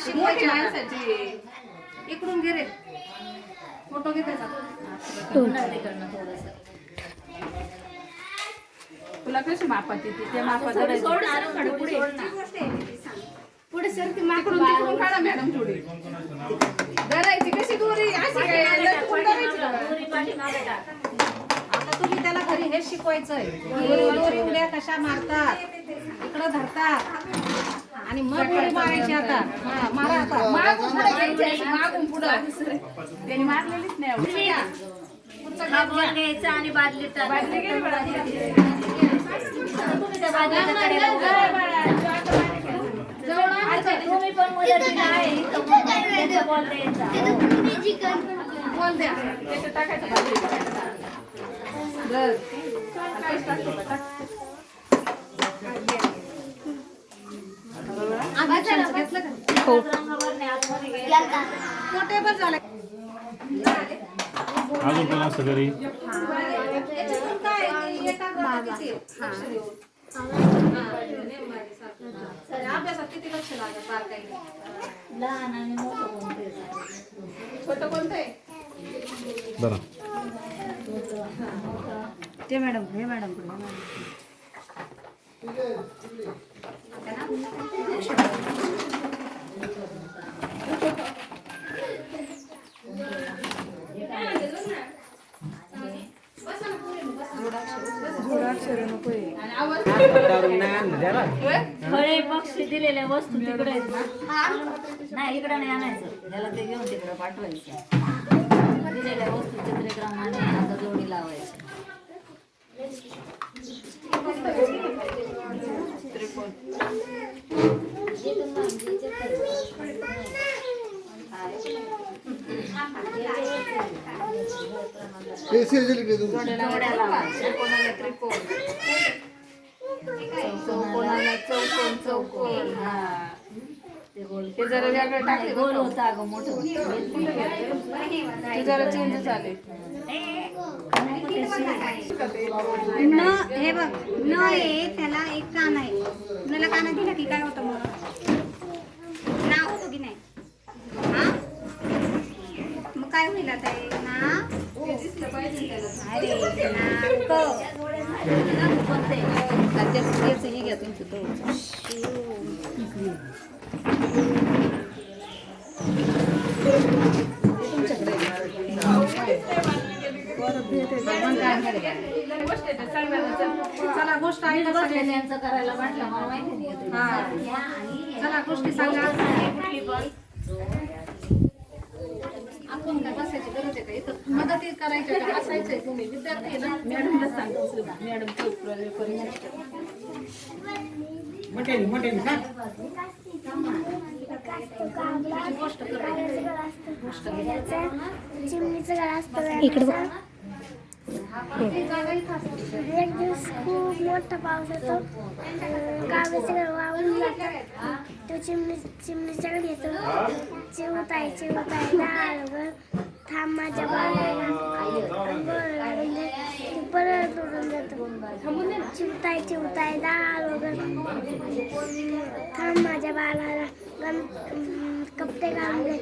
शिकवायची माणसाची. इकडून घे रे. फोटो घे त्याचा. तुला कशी त्या मापात धरायची. पुढे. सर ती माकडून तिकडून काढा मॅडम थोडी धरायची कशी दोरी? अशी काय? लटकून धरायची. का? आता तुम्ही त्याला घरी हेच शिकवायचंय. दोरी दोरी उड्या कशा मारतात? इकडं धरतात. आणि मग उडी मारायची आता हा, मारा आता मागून पुढे अशी, मागून पुढं त्यांनी मारलेलीच नाही. घ्यायचं आणि बादलीत टाकायचं. बादली गेली बाळा. तुम्ही त्या बादलीच्या कडेला उभं राहा. जवळ आणायचं. तुम्ही पण मदतीला आहे इथं मग त्यांचं बॉल द्यायचा. बॉल द्या त्याच्यात टाकायचं बादलीत. धर. काहीच टाकतो का? टाक. घेतलं का? झालं. अजून कोण असतं घरी? याच्यातून काय आहे? एकाग्रता किती आहे? लक्ष देऊन. सर, अभ्यासात किती लक्ष लागेल बारकाईने? लहान आणि मोठं कोणतं आहे? छोटं कोणतं आहे? बरं. ते मॅडम हे मॅडम. फळे पक्षी दिलेल्या वस्तू तिकडे आहेत ना. नाही इकडे नाही आणायचं. त्याला ते घेऊन तिकडे पाठवायचं. दिलेल्या वस्तू चित्रक्रमाने आता जोडी लावायची. चौकोनाला चौकोन चौकोन हा ते गोल हे जरा वेगळं टाकले गोल होतं अगं मोठं ते जरा चेंज झाले. न हे बघ न आहे त्याला एक कान आहे. नला काना दिला की काय होतं मग नाव होतं की नाही हा मग काय होईल आता हे ना अरे नाक त्याचं हे घ्या तुमचं तो चला गोष्ट. त्यांचं करायला म्हटलं मला माहिती नाही. हा. चला गोष्टी सांगा कुठली पण आपण काय बसायची गरज आहे का इथं मदती करायची का? बसायचंय तुम्ही विद्यार्थी आहे ना? मॅडमला सांगतो मॅडम गोष्ट करायची चिमणीचं गळा असतो इकडे एक दिवस खूप मोठा पाऊस येतो गावी सगळं वाहून जातं तो चिमणी चिमणीच्या कडे येतो. चिवताय चिवताय डाळ थांब माझ्या परत उडून जातो. चिवताय चिवताय डाळ वगैरे. थांब माझ्या बाळाला गण कपडे घालून दे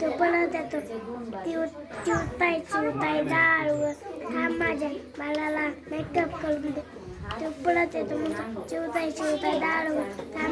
तो परत येतो. चिव चिवताय चिवताय डाळ वगैरे. थांब माझ्या बाळाला मेकअप करून दे तो पळत येतो. मग चिवताय चिवताय डाळ वगैरे.